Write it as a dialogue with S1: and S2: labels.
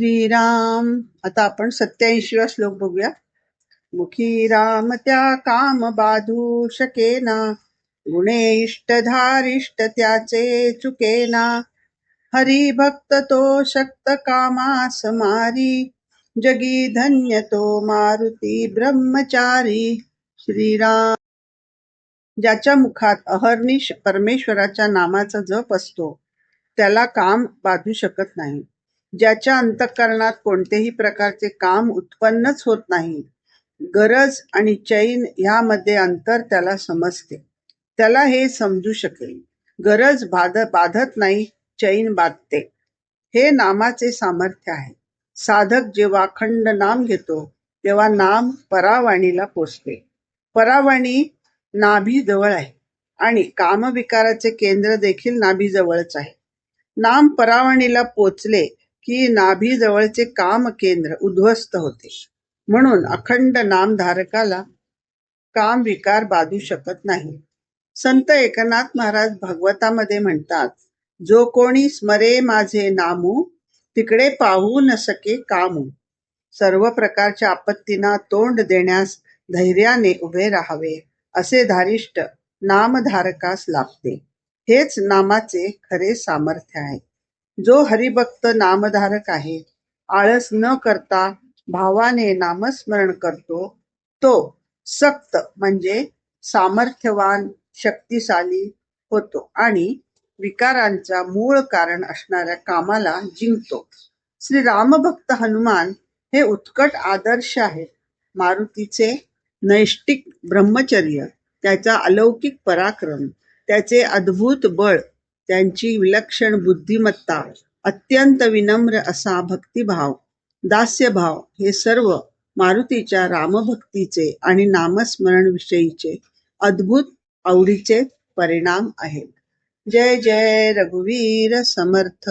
S1: श्रीराम. आता आपण सत्याऐंशीवा श्लोक बघूया. मुखी राम त्या काम बाधू शकेना. गुणे इष्ट धारिष्ट त्याचे चुकेना. हरी भक्त तो शक्त कामास मारी. जगी धन्य तो मारुती ब्रह्मचारी. श्रीराम. ज्याच्या मुखात अहर्निश परमेश्वराच्या नामाचा जप असतो त्याला काम बाधू शकत नाही. ज्याच्या अंतःकरणात कोणतेही प्रकारचे काम उत्पन्नच होत नाही. गरज आणि चैन ह्यामध्ये अंतर त्याला समजते. त्याला हे समजू शकेल. गरज बाध बाधत नाही चैन बाधते. हे नामाचे सामर्थ्य आहे. साधक जेव्हा अखंड नाम घेतो तेव्हा नाम परावाणीला पोचते. परावाणी नाभी जवळ आहे आणि कामविकाराचे केंद्र देखील नाभीजवळच आहे. नाम परावाणीला पोचले की नाभी जवळचे काम केंद्र उद्ध्वस्त होते. म्हणून अखंड नामधारकाला काम विकार बाधू शकत नाही. संत एकनाथ महाराज भागवतामध्ये म्हणतात जो कोणी स्मरे माझे नामू तिकडे पाहू न सके कामू. सर्व प्रकारच्या आपत्तींना तोंड देण्यास धैर्याने उभे राहावे असे धारिष्ट नामधारकास लाभते. हेच नामाचे खरे सामर्थ्य आहे. जो हरिभक्त नामधारक आहे आळस न करता भावाने नामस्मरण करतो तो सक्त म्हणजे सामर्थ्यवान शक्तिशाली होतो आणि विकारांचा मूळ कारण असणाऱ्या कामाला जिंकतो. श्री रामभक्त हनुमान हे उत्कट आदर्श आहेत. मारुतीचे नैष्टिक ब्रह्मचर्य त्याचा अलौकिक पराक्रम त्याचे अद्भुत बळ त्यांची विलक्षण बुद्धिमत्ता अत्यंत विनम्र असा भक्तिभाव दास्यभाव हे सर्व मारुतीच्या रामभक्तीचे आणि नामस्मरण विषयीचे अद्भुत आवडीचे परिणाम आहेत. जय जय रघुवीर समर्थ!